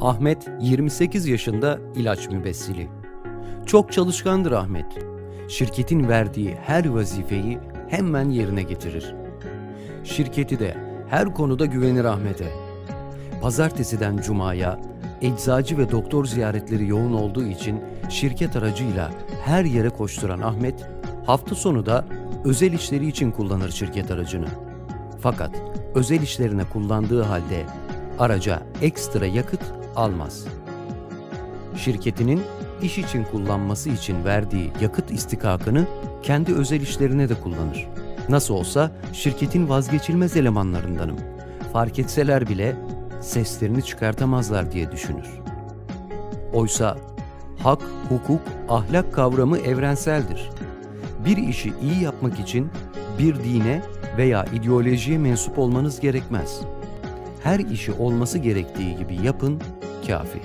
Ahmet 28 yaşında ilaç mübessili. Çok çalışkandır Ahmet. Şirketin verdiği her vazifeyi hemen yerine getirir. Şirketi de her konuda güvenir Ahmet'e. Pazartesiden cumaya eczacı ve doktor ziyaretleri yoğun olduğu için şirket aracıyla her yere koşturan Ahmet, hafta sonu da özel işleri için kullanır şirket aracını. Fakat özel işlerine kullandığı halde araca ekstra yakıt almaz. Şirketinin iş için kullanması için verdiği yakıt istikakını kendi özel işlerine de kullanır. Nasıl olsa şirketin vazgeçilmez elemanlarındanım. Fark etseler bile seslerini çıkartamazlar diye düşünür. Oysa hak, hukuk, ahlak kavramı evrenseldir. Bir işi iyi yapmak için bir dine veya ideolojiye mensup olmanız gerekmez. Her işi olması gerektiği gibi yapın kafi.